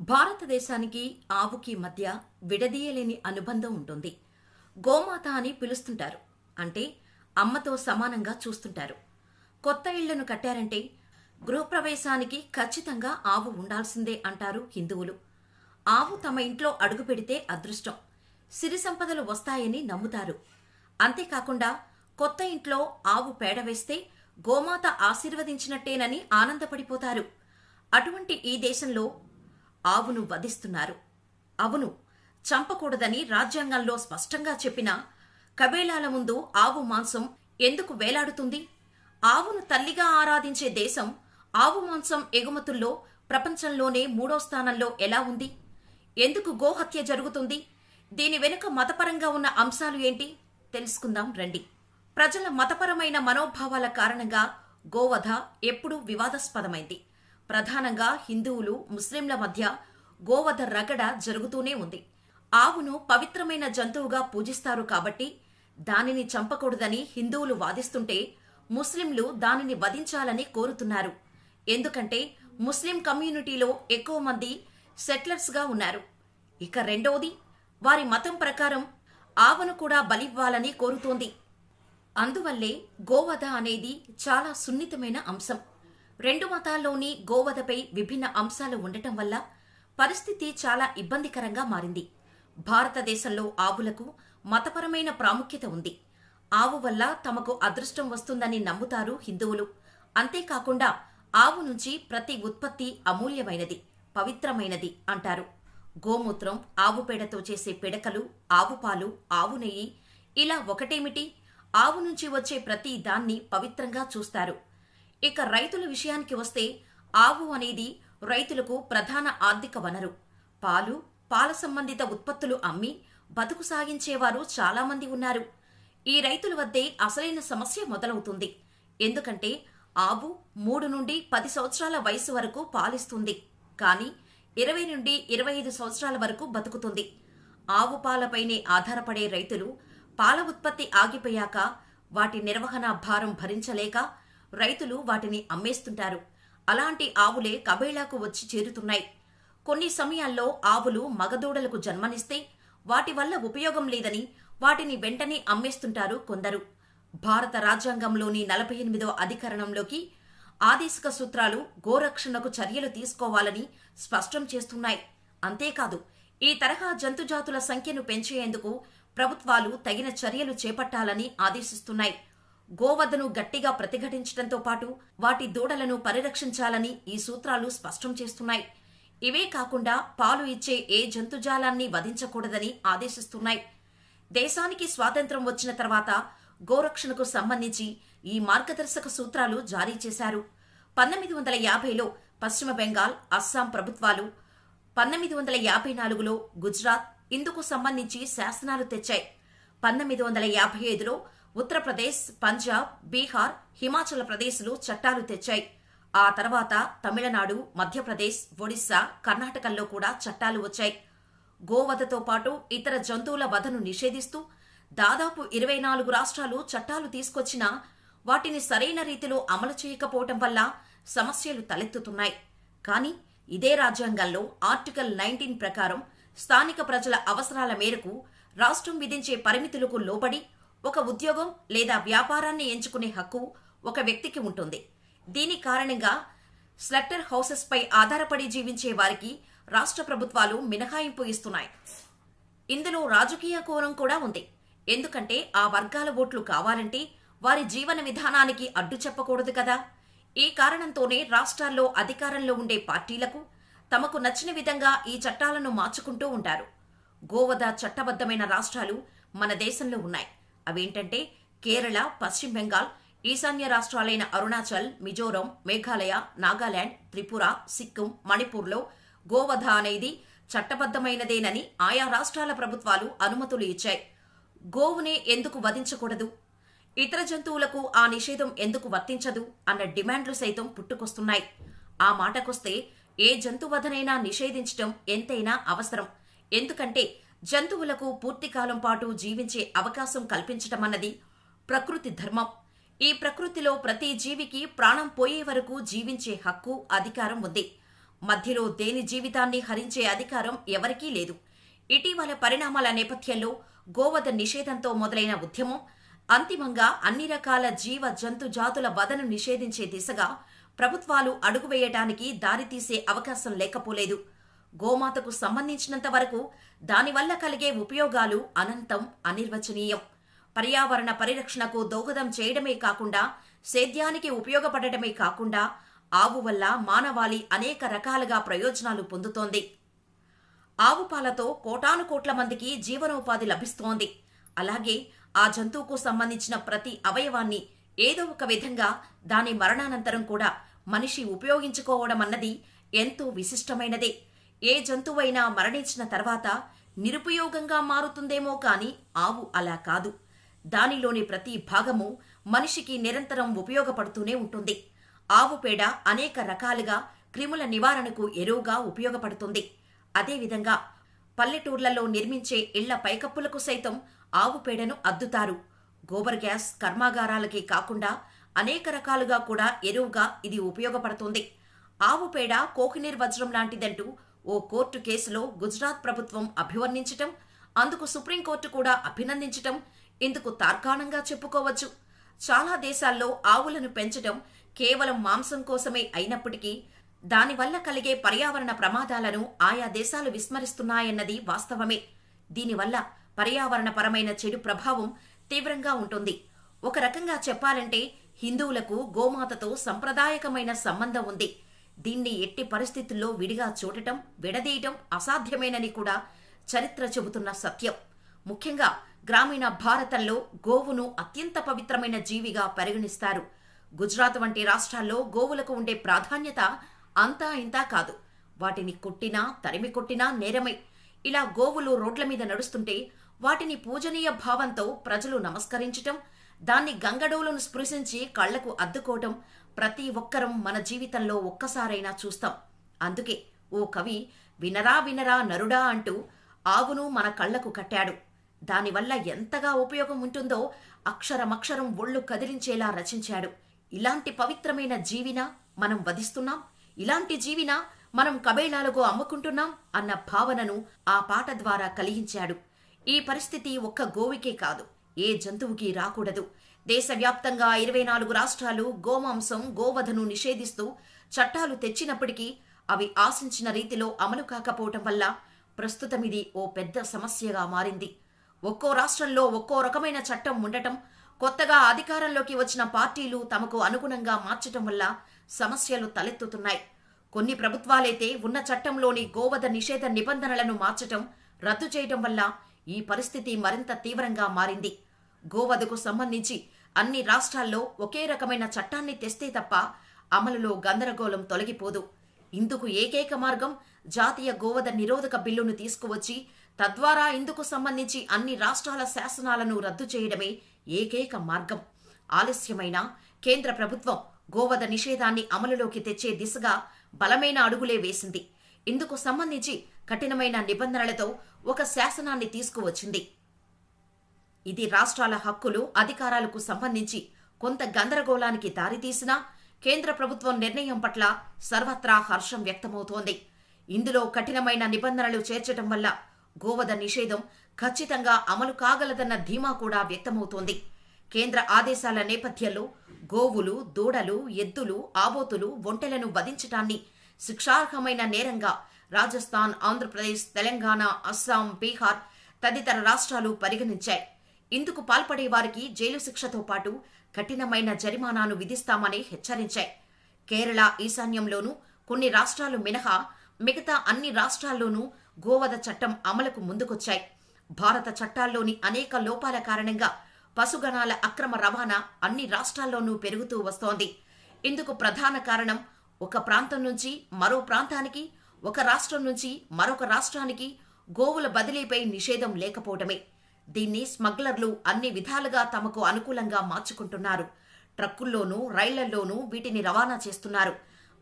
భారతదేశానికి ఆవుకి మధ్య విడదీయలేని అనుబంధం ఉంటుంది. గోమాత అని పిలుస్తుంటారు. అంటే అమ్మతో సమానంగా చూస్తుంటారు. కొత్త ఇళ్ళను కట్టారంటే గృహప్రవేశానికి ఖచ్చితంగా ఆవు ఉండాల్సిందే అంటారు హిందువులు. ఆవు తమ ఇంట్లో అడుగు పెడితే అదృష్టం. సిరి సంపదలు వస్తాయని నమ్ముతారు. అంతేకాకుండా కొత్త ఇంట్లో ఆవు పేడ వేస్తే గోమాత ఆశీర్వదించినట్టేనని ఆనందపడిపోతారు. అటువంటి ఈ దేశంలో ఆవును వధిస్తున్నారు. అవును చంపకూడదని రాజ్యాంగంలో స్పష్టంగా చెప్పిన కబేళాల ముందు ఆవు మాంసం ఎందుకు వేలాడుతుంది? ఆవును తల్లిగా ఆరాధించే దేశం ఆవు మాంసం ఎగుమతుల్లో ప్రపంచంలోనే మూడో స్థానంలో ఎలా ఉంది? ఎందుకు గోహత్య జరుగుతుంది? దీని వెనుక మతపరంగా ఉన్న అంశాలు ఏంటి? తెలుసుకుందాం రండి. ప్రజల మతపరమైన మనోభావాల కారణంగా గోవధ ఎప్పుడూ వివాదాస్పదమైంది. ప్రధానంగా హిందువులు ముస్లింల మధ్య గోవధ రగడ జరుగుతూనే ఉంది. ఆవును పవిత్రమైన జంతువుగా పూజిస్తారు కాబట్టి దానిని చంపకూడదని హిందువులు వాదిస్తుంటే ముస్లింలు దానిని వధించాలని కోరుతున్నారు. ఎందుకంటే ముస్లిం కమ్యూనిటీలో ఎక్కువ మంది సెటిలర్స్గా ఉన్నారు. ఇక రెండవది వారి మతం ప్రకారం ఆవును కూడా బలివ్వాలని కోరుతోంది. అందువల్లే గోవధ అనేది చాలా సున్నితమైన అంశం. రెండు మతాల్లోని గోవధపై విభిన్న అంశాలు ఉండటం వల్ల పరిస్థితి చాలా ఇబ్బందికరంగా మారింది. భారతదేశంలో ఆవులకు మతపరమైన ప్రాముఖ్యత ఉంది. ఆవు వల్ల తమకు అదృష్టం వస్తుందని నమ్ముతారు హిందువులు. అంతేకాకుండా ఆవు నుంచి ప్రతి ఉత్పత్తి అమూల్యమైనది పవిత్రమైనది అంటారు. గోమూత్రం ఆవు పేడతో చేసే పిడకలు ఆవు పాలు ఆవు నెయ్యి ఇలా ఒకటేమిటి? ఆవు నుంచి వచ్చే ప్రతి దాన్ని పవిత్రంగా చూస్తారు. ఇక రైతుల విషయానికి వస్తే ఆవు అనేది రైతులకు ప్రధాన ఆర్థిక వనరు. పాలు పాల సంబంధిత ఉత్పత్తులు అమ్మి బతుకు సాగించేవారు చాలామంది ఉన్నారు. ఈ రైతుల వద్దే అసలైన సమస్య మొదలవుతుంది. ఎందుకంటే ఆవు మూడు నుండి పది సంవత్సరాల వయసు వరకు పాలిస్తుంది. కానీ ఇరవై నుండి ఇరవై ఐదు సంవత్సరాల వరకు బతుకుతుంది. ఆవు పాలపైనే ఆధారపడే రైతులు పాల ఉత్పత్తి ఆగిపోయాక వాటి నిర్వహణ భారం భరించలేక రైతులు వాటిని అమ్మేస్తుంటారు. అలాంటి ఆవులే కబేళాకు వచ్చి చేరుతున్నాయి. కొన్ని సమయాల్లో ఆవులు మగదూడలకు జన్మనిస్తే వాటి వల్ల ఉపయోగం లేదని వాటిని వెంటనే అమ్మేస్తుంటారు కొందరు. భారత రాజ్యాంగంలోని నలభై ఎనిమిదవ అధికరణంలోకి ఆదేశిక సూత్రాలు గోరక్షణకు చర్యలు తీసుకోవాలని స్పష్టం చేస్తున్నాయి. అంతేకాదు ఈ తరహా జంతుజాతుల సంఖ్యను పెంచేందుకు ప్రభుత్వాలు తగిన చర్యలు చేపట్టాలని ఆదేశిస్తున్నాయి. గోవధను గట్టిగా ప్రతిఘటించడంతో పాటు వాటి దూడలను పరిరక్షించాలని ఈ సూత్రాలు స్పష్టం చేస్తున్నాయి. ఇవే కాకుండా పాలు ఇచ్చే ఏ జంతుజాలాన్ని వధించకూడదని ఆదేశిస్తున్నాయి. దేశానికి స్వాతంత్రం వచ్చిన తర్వాత గోరక్షణకు సంబంధించి ఈ మార్గదర్శక సూత్రాలు జారీ చేశారు. పంతొమ్మిది వందల యాభైలో పశ్చిమ బెంగాల్ అస్సాం ప్రభుత్వాలు పంతొమ్మిది వందల యాభై నాలుగులో గుజరాత్ ఇందుకు సంబంధించి శాసనాలు తెచ్చాయి. పంతొమ్మిది వందల యాభై ఐదులో ఉత్తరప్రదేశ్ పంజాబ్ బీహార్ హిమాచల్ ప్రదేశ్లు చట్టాలు తెచ్చాయి. ఆ తర్వాత తమిళనాడు మధ్యప్రదేశ్ ఒడిశా కర్ణాటకల్లో కూడా చట్టాలు వచ్చాయి. గోవధతో పాటు ఇతర జంతువుల వధను నిషేధిస్తూ దాదాపు ఇరవై నాలుగు రాష్ట్రాలు చట్టాలు తీసుకొచ్చినా వాటిని సరైన రీతిలో అమలు చేయకపోవటం వల్ల సమస్యలు తలెత్తుతున్నాయి. కానీ ఇదే రాజ్యాంగంలో ఆర్టికల్ నైన్టీన్ ప్రకారం స్థానిక ప్రజల అవసరాల మేరకు రాష్ట్రం విధించే పరిమితులకు లోబడి ఒక ఉద్యోగం లేదా వ్యాపారాన్ని ఎంచుకునే హక్కు ఒక వ్యక్తికి ఉంటుంది. దీని కారణంగా స్లెక్టర్ హౌసెస్ పై ఆధారపడి జీవించే వారికి రాష్ట్ర ప్రభుత్వాలు మినహాయింపు ఇస్తున్నాయి. ఇందులో రాజకీయ కోణం కూడా ఉంది. ఎందుకంటే ఆ వర్గాల ఓట్లు కావాలంటే వారి జీవన విధానానికి అడ్డు చెప్పకూడదు కదా. ఈ కారణంతోనే రాష్ట్రాల్లో అధికారంలో ఉండే పార్టీలకు తమకు నచ్చిన విధంగా ఈ చట్టాలను మార్చుకుంటూ ఉంటారు. గోవద చట్టబద్ధమైన రాష్ట్రాలు మన దేశంలో ఉన్నాయి. అవేంటంటే కేరళ పశ్చిమ బెంగాల్ ఈశాన్య రాష్ట్రాలైన అరుణాచల్ మిజోరం మేఘాలయ నాగాలాండ్ త్రిపుర సిక్కిం మణిపూర్లో గోవధ అనేది చట్టబద్ధమైనదేనని ఆయా రాష్ట్రాల ప్రభుత్వాలు అనుమతులు ఇచ్చాయి. గోవునే ఎందుకు వధించకూడదు? ఇతర జంతువులకు ఆ నిషేధం ఎందుకు వర్తించదు? అన్న డిమాండ్లు సైతం పుట్టుకొస్తున్నాయి. ఆ మాటకొస్తే ఏ జంతువధనైనా నిషేధించటం ఎంతైనా అవసరం. ఎందుకంటే జంతువులకు పూర్తికాలం పాటు జీవించే అవకాశం కల్పించటం అన్నది ప్రకృతి ధర్మం. ఈ ప్రకృతిలో ప్రతి జీవికి ప్రాణం పోయే వరకు జీవించే హక్కు అధికారం ఉంది. మధ్యలో దేని జీవితాన్ని హరించే అధికారం ఎవరికీ లేదు. ఇటీవల పరిణామాల నేపథ్యంలో గోవధ నిషేధంతో మొదలైన ఉద్యమం అంతిమంగా అన్ని రకాల జీవ జంతు జాతుల వదను నిషేధించే దిశగా ప్రభుత్వాలు అడుగువేయటానికి దారితీసే అవకాశం లేకపోలేదు. గోమాతకు సంబంధించినంత వరకు దానివల్ల కలిగే ఉపయోగాలు అనంతం అనిర్వచనీయం. పర్యావరణ పరిరక్షణకు దోహదం చేయడమే కాకుండా సేద్యానికి ఉపయోగపడటమే కాకుండా ఆవు వల్ల మానవాళి అనేక రకాలుగా ప్రయోజనాలు పొందుతోంది. ఆవు పాలతో కోటాను కోట్ల మందికి జీవనోపాధి లభిస్తోంది. అలాగే ఆ జంతువుకు సంబంధించిన ప్రతి అవయవాన్ని ఏదో ఒక విధంగా దాని మరణానంతరం కూడా మనిషి ఉపయోగించుకోవడం అన్నది ఎంతో విశిష్టమైనదే. ఏ జంతువైనా మరణించిన తర్వాత నిరుపయోగంగా మారుతుందేమో కాని ఆవు అలా కాదు. దానిలోని ప్రతి భాగము మనిషికి నిరంతరం ఉపయోగపడుతూనే ఉంటుంది. ఆవు పేడ అనేక రకాలుగా క్రిముల నివారణకు ఎరువుగా ఉపయోగపడుతుంది. అదేవిధంగా పల్లెటూర్లలో నిర్మించే ఇళ్ళ పైకప్పులకు సైతం ఆవు పేడను అద్దుతారు. గోబర్ గ్యాస్ కర్మాగారాలకే కాకుండా అనేక రకాలుగా కూడా ఎరువుగా ఇది ఉపయోగపడుతుంది. ఆవు పేడ కోహినీర్ వజ్రం లాంటిదంటూ ఓ కోర్టు కేసులో గుజరాత్ ప్రభుత్వం అభివర్ణించటం అందుకు సుప్రీంకోర్టు కూడా అభినందించటం ఇందుకు తార్కాణంగా చెప్పుకోవచ్చు. చాలా దేశాల్లో ఆవులను పెంచటం కేవలం మాంసం కోసమే అయినప్పటికీ దానివల్ల కలిగే పర్యావరణ ప్రమాదాలను ఆయా దేశాలు విస్మరిస్తున్నాయన్నది వాస్తవమే. దీనివల్ల పర్యావరణపరమైన చెడు ప్రభావం తీవ్రంగా ఉంటుంది. ఒక రకంగా చెప్పాలంటే హిందువులకు గోమాతతో సంప్రదాయకమైన సంబంధం ఉంది. దీన్ని ఎట్టి పరిస్థితుల్లో విడిగా చూడటం విడదీయటం అసాధ్యమేనని కూడా చరిత్ర చెబుతున్న సత్యం. ముఖ్యంగా గ్రామీణ భారతంలో గోవును అత్యంత పవిత్రమైన జీవిగా పరిగణిస్తారు. గుజరాత్ వంటి రాష్ట్రాల్లో గోవులకు ఉండే ప్రాధాన్యత అంతా ఇంతా కాదు. వాటిని కొట్టినా తరిమి కొట్టినా నేరమే. ఇలా గోవులు రోడ్ల మీద నడుస్తుంటే వాటిని పూజనీయ భావంతో ప్రజలు నమస్కరించటం దాన్ని గంగడోలను స్పృశించి కళ్ళకు అద్దుకోవటం ప్రతి ఒక్కరం మన జీవితంలో ఒక్కసారైనా చూస్తాం. అందుకే ఓ కవి వినరా వినరా నరుడా అంటూ ఆవును మన కళ్ళకు కట్టాడు. దానివల్ల ఎంతగా ఉపయోగం ఉంటుందో అక్షరమక్షరం ఒళ్ళు కదిలించేలా రచించాడు. ఇలాంటి పవిత్రమైన జీవిన మనం వధిస్తున్నాం? ఇలాంటి జీవిన మనం కబేళాలకు అమ్ముకుంటున్నాం? అన్న భావనను ఆ పాట ద్వారా కలిగించాడు. ఈ పరిస్థితి ఒక్క గోవికే కాదు. ఏ జంతువుకి రాకూడదు. దేశవ్యాప్తంగా ఇరవై నాలుగు రాష్ట్రాలు గోమాంసం గోవధను నిషేధిస్తూ చట్టాలు తెచ్చినప్పటికీ అవి ఆశించిన రీతిలో అమలు కాకపోవటం వల్ల ప్రస్తుతం ఇది ఓ పెద్ద సమస్యగా మారింది. ఒక్కో రాష్ట్రంలో ఒక్కో రకమైన చట్టం ఉండటం కొత్తగా అధికారంలోకి వచ్చిన పార్టీలు తమకు అనుగుణంగా మార్చటం వల్ల సమస్యలు తలెత్తుతున్నాయి. కొన్ని ప్రభుత్వాలైతే ఉన్న చట్టంలోని గోవధ నిషేధ నిబంధనలను మార్చటం రద్దు చేయటం వల్ల ఈ పరిస్థితి మరింత తీవ్రంగా మారింది. గోవధకు సంబంధించి అన్ని రాష్ట్రాల్లో ఒకే రకమైన చట్టాన్ని తెస్తే తప్ప అమలులో గందరగోళం తొలగిపోదు. ఇందుకు ఏకైక మార్గం జాతీయ గోవధ నిరోధక బిల్లును తీసుకువచ్చి తద్వారా ఇందుకు సంబంధించి అన్ని రాష్ట్రాల శాసనాలను రద్దు చేయడమే ఏకైక మార్గం. ఆలస్యమైన కేంద్ర ప్రభుత్వం గోవధ నిషేధాన్ని అమలులోకి తెచ్చే దిశగా బలమైన అడుగులే వేసింది. ఇందుకు సంబంధించి కఠినమైన నిబంధనలతో ఒక శాసనాన్ని తీసుకువచ్చింది. ఇది రాష్ట్రాల హక్కులు అధికారాలకు సంబంధించి కొంత గందరగోళానికి దారితీసినా కేంద్ర ప్రభుత్వం నిర్ణయం పట్ల సర్వత్రా హర్షం వ్యక్తమవుతోంది. ఇందులో కఠినమైన నిబంధనలు చేర్చటం వల్ల గోవధ నిషేధం ఖచ్చితంగా అమలు కాగలదన్న ధీమా కూడా వ్యక్తమవుతోంది. కేంద్ర ఆదేశాల నేపథ్యంలో గోవులు దూడలు ఎద్దులు ఆబోతులు ఒంటెలను వధించటాన్ని శిక్షార్హమైన నేరంగా రాజస్థాన్ ఆంధ్రప్రదేశ్ తెలంగాణ అస్సాం బీహార్ తదితర రాష్ట్రాలు పరిగణించాయి. ఇందుకు పాల్పడే వారికి జైలు శిక్షతో పాటు కఠినమైన జరిమానాను విధిస్తామని హెచ్చరించాయి. కేరళ ఈశాన్యంలోనూ కొన్ని రాష్ట్రాలు మినహా మిగతా అన్ని రాష్ట్రాల్లోనూ గోవధ చట్టం అమలుకు ముందుకొచ్చాయి. భారత చట్టాల్లోని అనేక లోపాల కారణంగా పశుగణాల అక్రమ రవాణా అన్ని రాష్ట్రాల్లోనూ పెరుగుతూ వస్తోంది. ఇందుకు ప్రధాన కారణం ఒక ప్రాంతం నుంచి మరో ప్రాంతానికి ఒక రాష్ట్రం నుంచి మరొక రాష్ట్రానికి గోవుల బదిలీపై నిషేధం లేకపోవటమే. దీన్ని స్మగ్లర్లు అన్ని విధాలుగా తమకు అనుకూలంగా మార్చుకుంటున్నారు. ట్రక్కుల్లోనూ రైళ్ళల్లోనూ వీటిని రవాణా చేస్తున్నారు.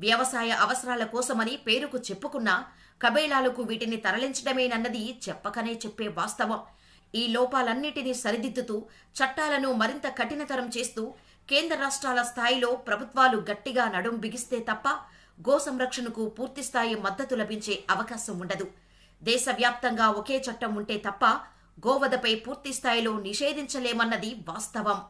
వ్యవసాయ అవసరాల కోసమని పేరుకు చెప్పుకున్నా కబేళాలకు వీటిని తరలించడమేనన్నది చెప్పకనే చెప్పే వాస్తవం. ఈ లోపాలన్నిటినీ సరిదిద్దుతూ చట్టాలను మరింత కఠినతరం చేస్తూ కేంద్ర రాష్ట్రాల స్థాయిలో ప్రభుత్వాలు గట్టిగా నడుం బిగిస్తే తప్ప గో సంరక్షణకు పూర్తిస్థాయి మద్దతు లభించే అవకాశం ఉండదు. దేశవ్యాప్తంగా ఒకే చట్టం ఉంటే తప్ప గోవధపై పూర్తి స్థాయిలో నిషేధించలేమన్నది వాస్తవం.